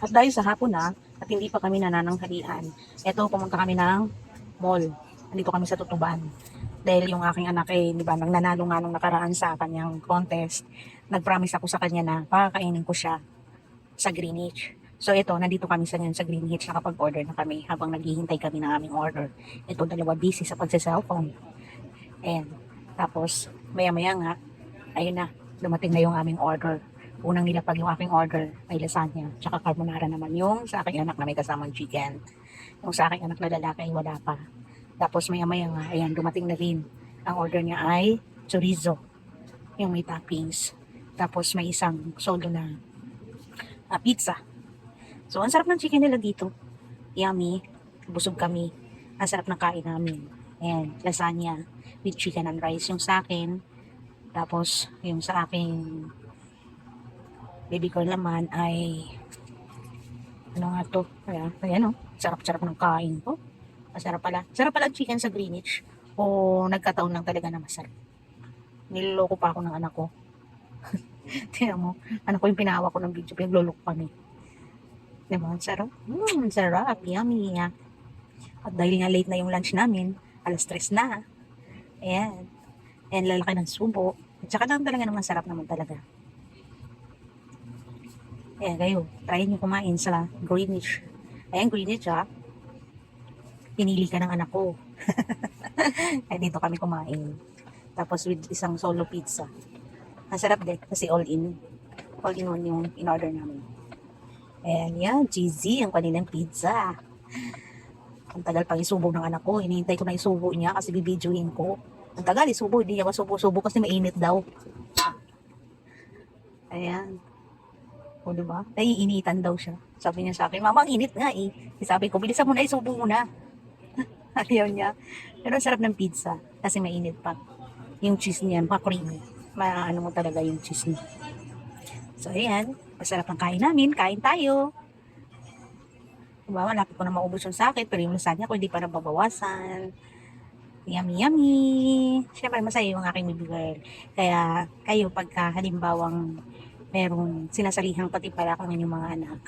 At dahil sa hapon na, at hindi pa kami nanananghalian, eto pumunta kami ng mall. Nandito kami sa Tutuban. Dahil yung aking anak eh, di ba, nang nanalo nga nung nakaraan sa kanyang contest, nag-promise ako sa kanya na pakakainin ko siya sa Greenwich. So ito, nandito kami sa ngayon sa Greenwich, nakapag-order na kami habang naghihintay kami ng aming order. Ito, dalawa busy sa pagsa-cellphone. And, tapos, maya-maya nga, ayun na, dumating na yung aming order. Unang nilapag yung aking order, may lasagna, tsaka carbonara naman yung sa aking anak na may kasamang chicken. Yung sa aking anak na lalaki ay wala pa. Tapos maya-maya nga, ayan, dumating na rin. Ang order niya ay chorizo, yung may toppings. Tapos may isang solo na ah, pizza. So, ang sarap ng chicken nila dito. Yummy. Busog kami. Ang sarap ng kain namin. Ayan, lasagna with chicken and rice yung sa akin. Tapos, yung sa aking baby girl naman ay ano nga to? Ayan, ayan oh. Sarap-sarap ng kain ko. Masarap pala. Sarap pala chicken sa Greenwich. O nagkataon lang talaga na masarap. Niloloko pa ako ng anak ko. Tingnan mo, anak ko yung pinahawa ko ng video, pinagluloko kami. Diba? Ang sarap. Mmm, sarap. Yummy. At dahil nga late na yung lunch namin, alas tres na. Ayan. Ayan, lalaki ng subo. At saka lang talaga naman sarap naman talaga. Ayan, kayo. Try nyo kumain sa Greenwich. Ayan, Greenwich ha. Pinili ka ng anak ko. Ay, dito kami kumain. Tapos with isang solo pizza. Ang sarap din kasi all in. All in one yung in-order namin. Ayan yan, cheesy ang kanilang pizza. Ang tagal pang isubo ng anak ko. Hinihintay ko na isubo niya kasi bibidyoin ko. Ang tagal isubo, hindi niya masubo-subo kasi mainit daw. Ayan. O, diba? Naiinitan daw siya. Sabi niya sa akin, Mama, ang init nga eh. Sabi ko, bilisan mo na, isubo mo na. Ayaw niya. Pero ang sarap ng pizza kasi mainit pa. Yung cheese niyan, pa-creamy. Maano mo talaga yung cheese niya. So, ayan. Masarap ang kain namin. Kain tayo. Diba, malapit ko na maubos yung sakit, pero yung lasagna ko hindi pa nababawasan. Yummy, yummy. Siyempre, masaya yung aking baby girl. Kaya, kayo, pagka halimbawang merong sinasalihan pati para kang inyong mga anak,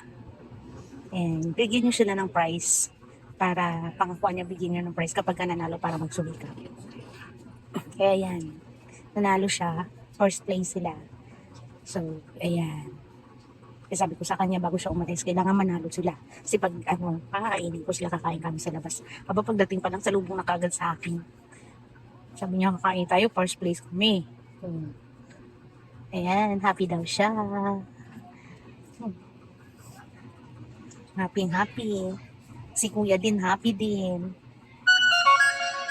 and bigyan nyo sila ng prize para pangakuha niya bigyan niya ng prize kapag ka nanalo para magsumika. Kaya yan, nanalo siya, first place sila. So, ayan. Kaya sabi ko sa kanya bago siya umalis, kailangan manalo sila. Kasi pag ano, pakakainin ko sila, kakain kami sa labas. Aba pagdating pa lang sa lubong na kagad sa akin. Sabi niya, kakain tayo, first place kami. Hmm. Ayan, happy daw siya. Happy, happy. Si kuya din, happy din.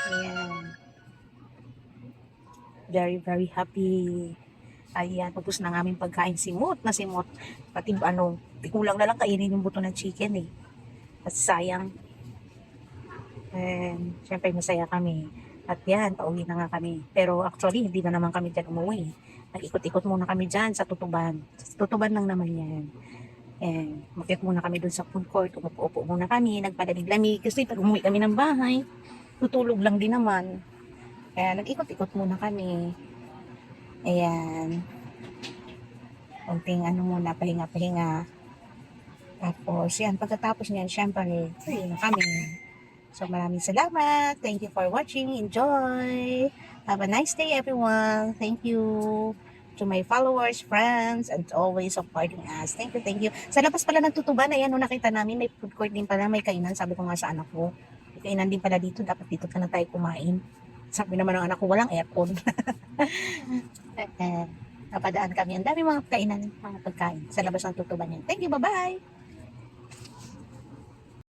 Ayan. Very, very happy. Ayan, tapos na ng aming pagkain simot na simot. Pati ano, kulang na lang kainin yung buto ng chicken eh. At sayang. And, syempre masaya kami. At yan, pauwi na nga kami. Pero actually, hindi na naman kami dyan umuwi. Nag-ikot-ikot muna kami dyan sa Tutuban. Sa Tutuban lang naman yan. And, makit muna kami dun sa food court. Umupo-upo muna kami. Nagpalamig-lamig. Kasi pag umuwi kami ng bahay, tutulog lang din naman. Kaya nag-ikot-ikot muna kami. Ayan. Konting ano muna, pahinga-pahinga. Tapos, yan, pagkatapos niyan, syempre, uwi na kami. So, maraming salamat. Thank you for watching. Enjoy. Have a nice day, everyone. Thank you to my followers, friends, and always supporting us. Thank you, thank you. Sa labas pala ng tutuban, ayan, nung nakita namin, may food court din pala, may kainan. Sabi ko nga sa anak ko, may kainan din pala dito. Dapat dito ka na tayo kumain. Sabi naman ng anak ko, walang aircon. eh, napadaan kami. Ang dami mga kainan, mga pagkain sa labas ng tutuban yan. Thank you, bye-bye!